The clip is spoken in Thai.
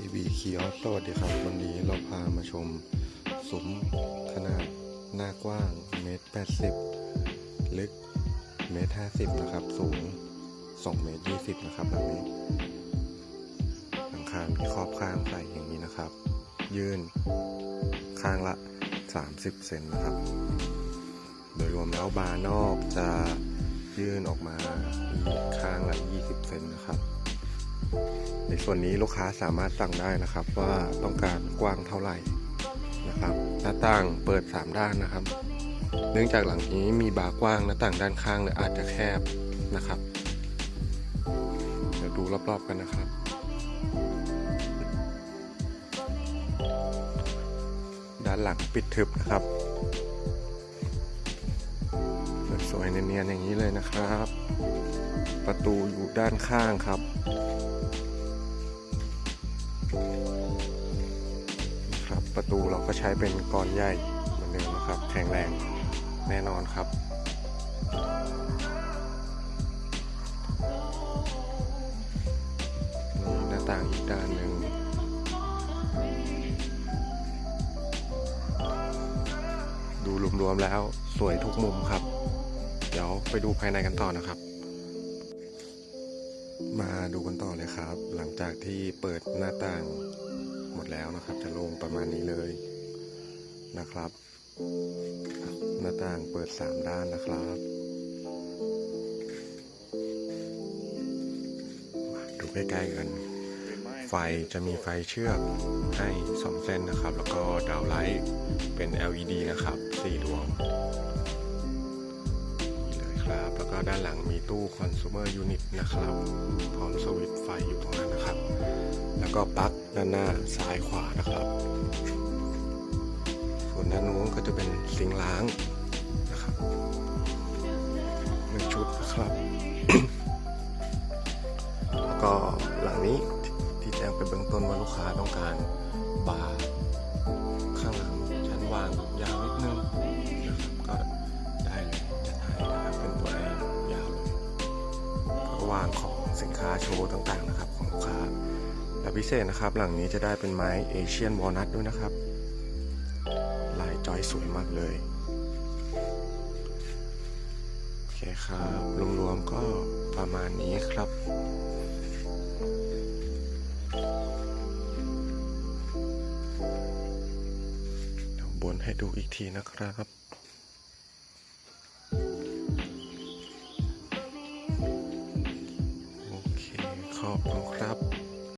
ทีวีคีออสสวัสดีครับ วันนี้เราพามาชมซุ้มขนาดหน้ากว้างเมตรแปดสิบลึกเมตรห้าสิบนะครับ สูงสองเมตรยี่สิบนะครับแบบนี้หลังคามีครอบข้างใส่อย่างนี้นะครับ ยื่นข้างละ30เซนนะครับ โดยรวมแล้วบาร์นอกจะยื่นออกมาข้างละ20เซนนะ ในส่วนนี้ลูกค้าสามารถสั่งได้นะครับว่าต้องการกว้างเท่าไหร่นะครับ หน้าต่างเปิด 3 ด้านนะครับ เนื่องจากหลังนี้มีบาร์กว้างหน้าต่างด้านข้างเลยอาจจะแคบนะครับ เดี๋ยวดูรอบๆกันนะครับ ด้านหลังปิดทึบนะครับสวยๆเนียนๆอย่างนี้เลยนะครับ ประตูอยู่ด้านข้างครับ ครับประตูเราก็ใช้เป็นกรใหญ่เหมือนเดิมนะครับ แข็งแรงแน่นอนครับนี่หน้าต่างอีกด้านหนึ่งดูรวมๆแล้วสวยทุกมุมครับ เดี๋ยวไปดูภายในกันต่อนะครับ มาดูกันต่อเลยครับ หลังจากที่เปิดหน้าต่างหมดแล้วนะครับ จะลงประมาณนี้เลยนะครับ หน้าต่างเปิด 3 ด้านนะครับมาดูใกล้ๆกันไฟจะมีไฟเชือกให้2เส้นนะครับ แล้วก็ดาวไลท์เป็น LED นะครับ4ดวง ก็ด้านหลังมีตู้ consumer unit นะครับ พร้อมสวิตช์ไฟอยู่ตรงนั้นนะครับ แล้วก็ปลั๊กด้านหน้าซ้ายขวานะครับ ส่วนด้านนู้นก็จะเป็นซิงล้างนะครับหนึ่งชุดนะครับ แล้วก็หลังนี้ที่แจ้งไปเบื้องต้นว่าลูกค้าต้องการบาร์างของสินค้าโชว์ต่างๆนะครับของลูกค้า และพิเศษนะครับ หลังนี้จะได้เป็นไม้เอเชียนวอลนัทด้วยนะครับ ลายจอยสวยมากเลยโอเคครับรวมๆก็ประมาณนี้ครับเดี๋ยวบนให้ดูอีกทีนะครับ ขอบคุณครับ